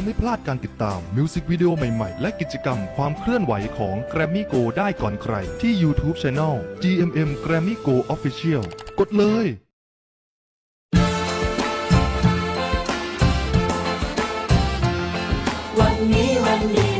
จะไม่พลาดการติดตามมิวสิกวิดีโอใหม่ๆ และกิจกรรมความเคลื่อนไหวของ Grammy Go ได้ก่อนใคร ที่ YouTube Channel GMM Grammy Go Official กดเลยวันนี้วันดี